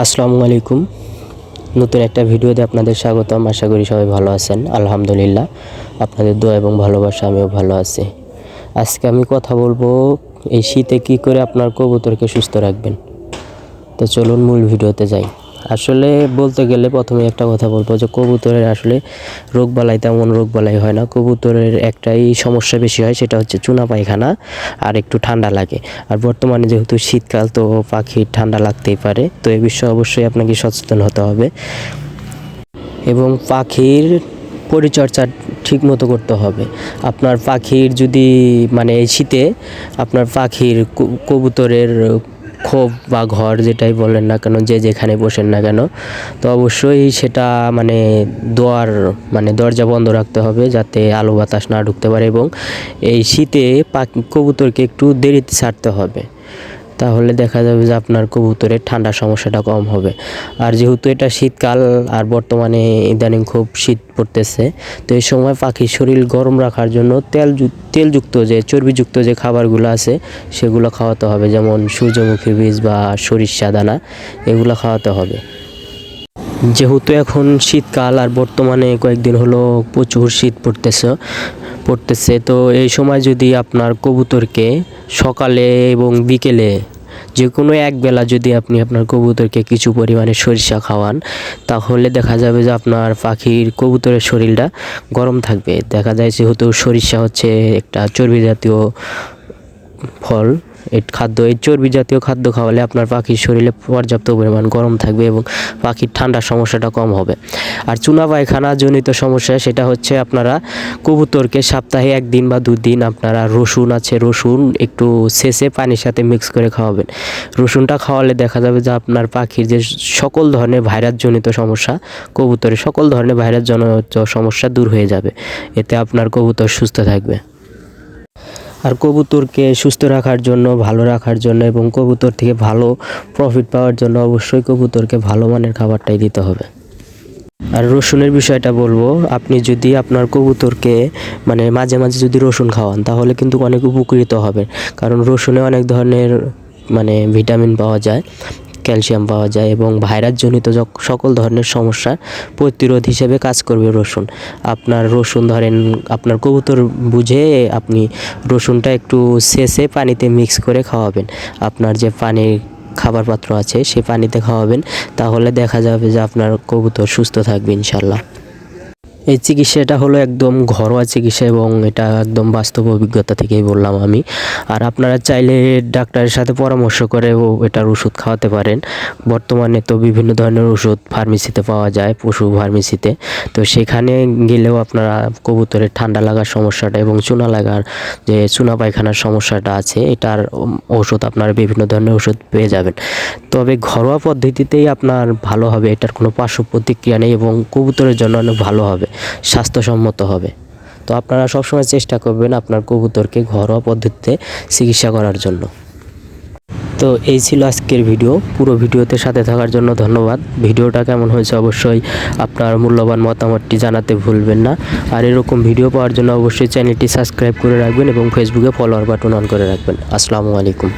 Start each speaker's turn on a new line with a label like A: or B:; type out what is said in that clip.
A: আসসালামু আলাইকুম। নতুন একটা ভিডিওতে আপনাদের স্বাগতম। আশা করি সবাই ভালো আছেন। আলহামদুলিল্লাহ, আপনাদের দোয়া এবং ভালোবাসা আমিও ভালো আছি। আজকে আমি কথা বলব, এই শীতে কী করে আপনার কবুতরকে সুস্থ রাখবেন? তো চলুন মূল ভিডিওতে যাই। আসলে বলতে গেলে প্রথমে একটা কথা বলব যে কবুতরের আসলে রোগবালাই তেমন রোগবালাই হয় না। কবুতরের একটাই সমস্যা বেশি হয়, সেটা হচ্ছে চুনা পায়খানা আর একটু ঠান্ডা লাগে। আর বর্তমানে যেহেতু শীতকাল, তো পাখির ঠান্ডা লাগতেই পারে। তো এ বিষয়ে অবশ্যই আপনাকে সচেতন হতে হবে। এবং পাখির পরিচর্যা ঠিক মতো করতে হবে। আপনার পাখির যদি মানে শীতে আপনার পাখির কবুতরের খোপ বা ঘর যেটাই বলেন না কেন, যে যেখানে বসেন না কেন, তো অবশ্যই সেটা মানে দোয়ার মানে দরজা বন্ধ রাখতে হবে যাতে আলো বাতাস না ঢুকতে পারে এবং এই শীতে পাখি কবুতরকে একটু দেরিতে ছাড়তে হবে। তাহলে দেখা যাবে যে আপনার কবুতরের ঠান্ডার সমস্যাটা কম হবে। আর যেহেতু এটা শীতকাল আর বর্তমানে ইদানিং খুব শীত পড়তেছে, তো এই সময় পাখির শরীর গরম রাখার জন্য তেল তেলযুক্ত যে, চর্বিযুক্ত যে খাবারগুলো আছে, সেগুলো খাওয়াতে হবে। যেমন সূর্যমুখী বীজ বা সরিষা দানা, এগুলো খাওয়াতে হবে। যেহেতু এখন শীতকাল আর বর্তমানে কয়েকদিন হলো প্রচুর শীত পড়তেছে পড়তেছে, তো এই সময় যদি আপনার কবুতরকে সকালে এবং বিকেলে যে কোনো এক বেলা যদি আপনি আপনার কবুতরকে কিছু পরিমাণে সরিষা খাওয়ান, তাহলে দেখা যাবে যে আপনার পাখির কবুতরের শরীরটা গরম থাকবে। দেখা যায় যেহেতু সরিষা হচ্ছে একটা চর্বি জাতীয় ফল এই খাদ্য এই চর্বি জাতীয় খাদ্য খাওয়ালে আপনার পাখির শরীরে পর্যাপ্ত পরিমাণ গরম থাকবে এবং পাখির ঠান্ডার সমস্যাটা কম হবে। আর চুনা পায়খানা জনিত সমস্যা, সেটা হচ্ছে আপনারা কবুতরকে সপ্তাহে একদিন বা দুদিন আপনারা রসুন আছে, রসুন একটু শেষে পানির সাথে মিক্স করে খাওয়াবেন। রসুনটা খাওয়ালে দেখা যাবে যে আপনার পাখির যে সকল ধরনের ভাইরাস জনিত সমস্যা, কবুতরের সকল ধরনের ভাইরাস জনিত সমস্যা দূর হয়ে যাবে। এতে আপনার কবুতর সুস্থ থাকবে। আর কবুতরকে সুস্থ রাখার জন্য, ভালো রাখার জন্য এবং কবুতর থেকে ভালো প্রফিট পাওয়ার জন্য অবশ্যই কবুতরকে ভালো মানের খাবারটাই দিতে হবে। আর রসুনের বিষয়টা বলব, আপনি যদি আপনার কবুতরকে মানে মাঝে মাঝে যদি রসুন খাওয়ান, তাহলে কিন্তু অনেক উপকৃত হবে। কারণ রসুনে অনেক ধরনের মানে ভিটামিন পাওয়া যায়। ক্যালসিয়াম পাওয়া যায় এবং ভাইরাসজনিত সকল ধরনের সমস্যা প্রতিরোধ হিসেবে কাজ করবে রসুন। আপনার রসুন ধরেন, আপনার কবুতর বুঝে আপনি রসুনটা একটু শেষে পানিতে মিক্স করে খাওয়াবেন। আপনার যে পানি খাবার পাত্র আছে, সে পানিতে খাওয়াবেন, তাহলে দেখা যাবে যে আপনার কবুতর সুস্থ থাকবে ইনশাল্লাহ এই চিকিৎসাটা হলো একদম ঘরোয়া চিকিৎসা এবং এটা একদম বাস্তব অভিজ্ঞতা থেকেই বললাম আমি। আর আপনারা চাইলে ডাক্তারের সাথে পরামর্শ করেও এটার ওষুধ খাওয়াতে পারেন। বর্তমানে তো বিভিন্ন ধরনের ওষুধ ফার্মেসিতে পাওয়া যায়, পশু ফার্মেসিতে। তো সেখানে গেলেও আপনারা কবুতরের ঠান্ডা লাগার সমস্যাটা এবং চুনা লাগার যে চুনা পায়খানার সমস্যাটা আছে, এটার ওষুধ আপনারা বিভিন্ন ধরনের ওষুধ পেয়ে যাবেন। তবে ঘরোয়া পদ্ধতিতেই আপনার ভালো হবে, এটার কোনো পার্শ্ব প্রতিক্রিয়া নেই এবং কবুতরের জন্য অনেক ভালো হবে। স্বাস্থ্যসম্মত হবে। তো আপনারা সবসময় চেষ্টা করবেন আপনার কবুতরকে ঘরোয়া পদ্ধতিতে চিকিৎসা করার জন্য। তো এই ছিল আজকের ভিডিও। পুরো ভিডিওতে সাথে থাকার জন্য ধন্যবাদ। ভিডিওটা কেমন হয়েছে অবশ্যই আপনার মূল্যবান মতামতটি জানাতে ভুলবেন না। আর এরকম ভিডিও পাওয়ার জন্য অবশ্যই চ্যানেলটি সাবস্ক্রাইব করে রাখবেন এবং ফেসবুকে ফলোয়ার বাটন অন করে রাখবেন। আসসালামু আলাইকুম।